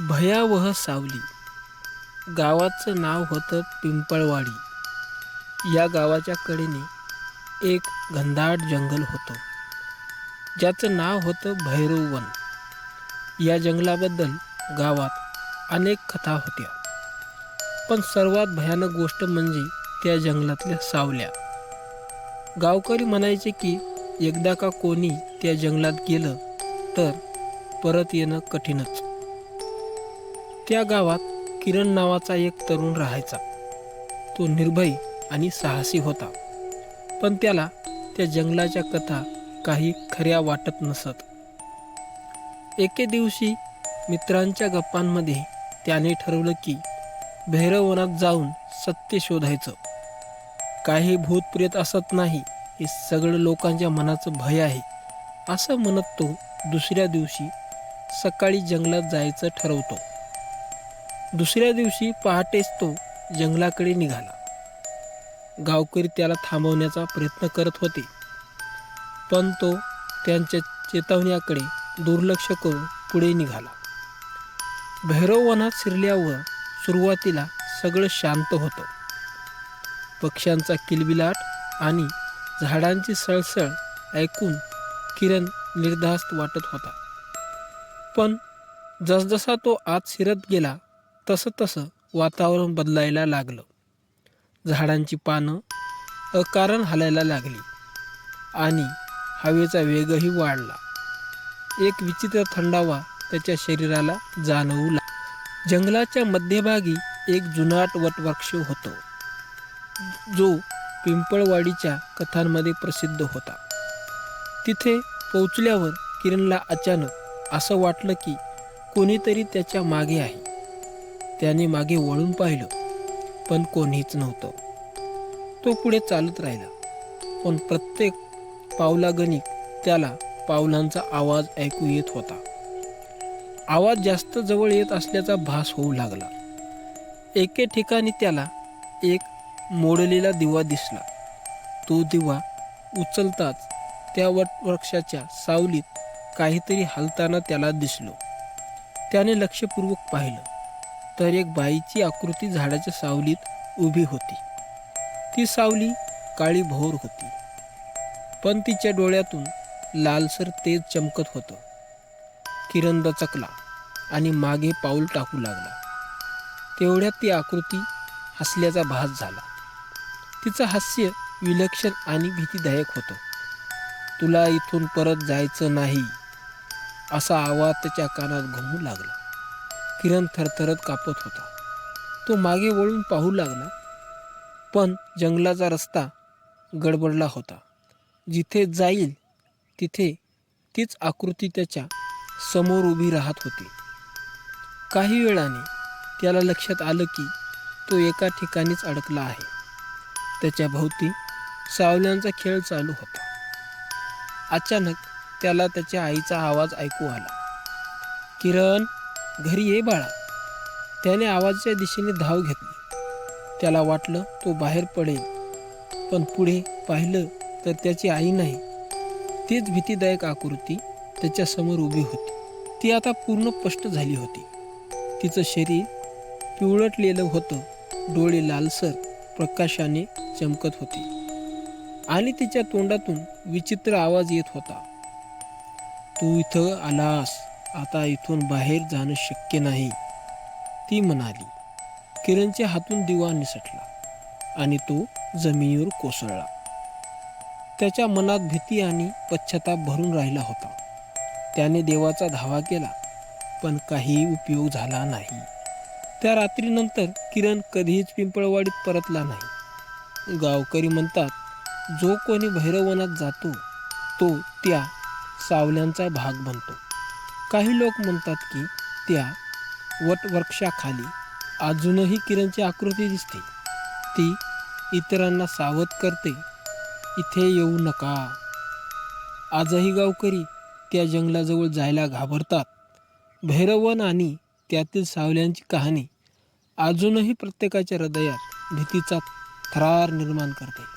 भयावह सावली. गावाचं नाव होतं पिंपळवाडी. या गावाच्या कडेने एक घनदाट जंगल होतं. ज्याचं नाव होतं भैरववन. या जंगलाबद्दल गावात अनेक कथा होत्या. पण सर्वात भयानक गोष्ट म्हणजे त्या जंगलातल्या सावल्या. गावकरी म्हणायचे की एकदा का कोणी त्या जंगलात गेलं तर परत येणं कठीणच. त्या गावात किरण नावाचा एक तरुण राहायचा. तो निर्भय आणि साहसी होता. पण त्याला त्या जंगलाच्या कथा काही खऱ्या वाटत नसत. एके दिवशी मित्रांच्या गप्पांमध्ये त्याने ठरवलं की भैरवनात जाऊन सत्य शोधायचं. काही भूतप्रेत असत नाही हे सगळं लोकांच्या मनाचं भय आहे असं म्हणत तो दुसऱ्या दिवशी सकाळी जंगलात जायचं ठरवतो. दुसऱ्या दिवशी पहाटेच तो जंगलाकडे निघाला. गावकरी त्याला थांबवण्याचा प्रयत्न करत होते. पण तो त्यांच्या चेतावण्याकडे दुर्लक्ष करून पुढे निघाला. भैरववनात शिरल्यावर सुरुवातीला सगळं शांत होतं. पक्ष्यांचा किलबिलाट आणि झाडांची सळसळ ऐकून किरण निर्धास्त वाटत होता. पण जसजसा तो आत शिरत गेला तसं तसं वातावरण बदलायला लागलं. झाडांची पानं अकारण हलायला लागली आणि हवेचा वेगही वाढला. एक विचित्र थंडावा त्याच्या शरीराला जाणवू लागला जंगलाच्या मध्यभागी एक जुनाट वटवृक्ष होतो. जो पिंपळवाडीच्या कथांमध्ये प्रसिद्ध होता. तिथे पोचल्यावर किरणला अचानक असं वाटलं की कोणीतरी त्याच्यामागे आहे. त्याने मागे वळून पाहिलं पण कोणीच नव्हतं. तो पुढे चालत राहिला पण प्रत्येक पावलागणिक त्याला पावलांचा आवाज ऐकू येत होता. आवाज जास्त जवळ येत असल्याचा भास होऊ लागला. एके ठिकाणी त्याला एक मोडलेला दिवा दिसला. तो दिवा उचलताच त्या वटवृक्षाच्या सावलीत काहीतरी हलताना त्याला दिसलो. त्याने लक्षपूर्वक पाहिलं. तर एक बाईची आकृती झाडाच्या सावलीत उभी होती. ती सावली काळी भोर होती. पण तिच्या डोळ्यातून लालसर तेज चमकत होतं. किरण दचकला आणि मागे पाऊल टाकू लागला. तेवढ्यात ती आकृती हसल्याचा भास झाला. तिचं हास्य विलक्षण आणि भीतीदायक होतं. तुला इथून परत जायचं नाही असा आवाज त्याच्या कानात घुमू लागला. किरण थरथरत कापत होता. तो मागे वळून पाहू लागला. पण जंगलाचा रस्ता गडबडला होता. जिथे जाईल तिथे तीच आकृती त्याच्यासमोर उभी राहत होती. काही वेळाने त्याला लक्षात आलं की तो एका ठिकाणीच अडकला आहे. त्याच्या भोवती सावल्यांचा खेळ चालू होता. अचानक त्याला त्याच्या आईचा आवाज ऐकू आला. किरण! घरी ये बाळा. त्याने आवाजाच्या दिशेने धाव घेतली. त्याला वाटलं तो बाहेर पडेल. पण पुढे पाहिलं तर त्याची आई नाही. तीच भीतीदायक आकृती त्याच्यासमोर उभी होती. ती आता पूर्ण स्पष्ट झाली होती. तिचं शरीर पिवळटलेलं होतं. डोळे लालसर प्रकाशाने चमकत होते. आणि तिच्या तोंडातून विचित्र आवाज येत होता. तू इथं आलास. आता इथून बाहेर जाणं शक्य नाही. ती म्हणाली किरणच्या हातून दिवा निसटला आणि तो जमिनीवर कोसळला. त्याच्या मनात भीती आणि पश्चाताप भरून राहिला होता. त्याने देवाचा धावा केला पण काही उपयोग झाला नाही. त्या रात्रीनंतर किरण कधीच पिंपळवाडीत परतला नाही. गावकरी म्हणतात जो कोणी भैरवनात जातो तो त्या सावल्यांचा भाग बनतो. काही लोक म्हणतात की त्या वटवृक्षाखाली अजूनही किरणची आकृती दिसते. ती इतरांना सावध करते. इथे येऊ नका. आजही गावकरी त्या जंगलाजवळ जायला घाबरतात. भैरवन आणि त्यातील सावल्यांची कहाणी अजूनही प्रत्येकाच्या हृदयात भीतीचा थरार निर्माण करते.